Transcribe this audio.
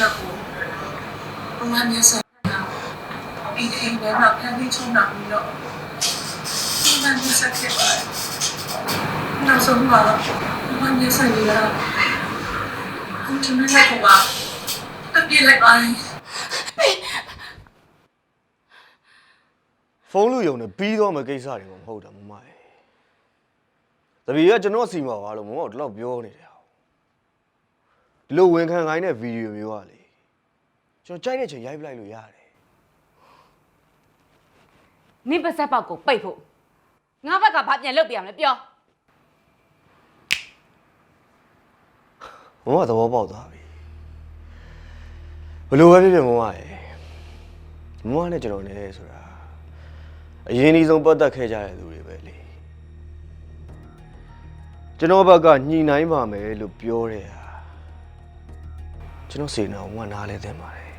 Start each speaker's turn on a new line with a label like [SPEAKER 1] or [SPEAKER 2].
[SPEAKER 1] လက်ကိုဘုရားမြတ်စွာဘုရားအပြီးအိမ်ထဲမှာဖန်ပြီးချုံနောက်ပြီးတော့ဒီမှာမြတ်စွာဖြစ်ပါတယ်နောက်ဆုံးမှာဘုရားမြတ်စွာဘုရားကိုယ်တိုင်လက်ကိုပါတပြည့်လိုက်ပါလေ
[SPEAKER 2] ဖုန်းလူယုံနဲ့ပြီးတော့မကိစ္စတွေမဟုတ်တာမမရေတပီကကျွန်တော်စီမှာပါလို့မမတို့တော့ပြောနေတယ် ဒီလိုဝန်ခံခိုင်းတဲ့ဗီဒီယိုမျိုးကလေကျွန်တော်ကြိုက်တဲ့ချိန်ရိုက်ပလိုက်လို့ရတယ်
[SPEAKER 3] နင့်ပါဆက်ပေါက်ကိုပိတ်ဖို့ငါဘက်ကဘာပြန်လုပ်ပြရမလဲပြော
[SPEAKER 2] မမသဘောပေါက်သွားပြီဘယ်လိုပဲဖြစ်ဖြစ်မမရဲ့မမနဲ့ကျွန်တော်နဲ့ဆိုတာအရင်ဒီဆုံးပတ်သက်ခဲ့ကြတဲ့သူတွေပဲလေကျွန်တော်ဘက်ကညှိနှိုင်းပါမယ်လို့ပြောတဲ့ဟာ ကျွန်တော်စေနာကိုမနားလဲသင်ပါတယ်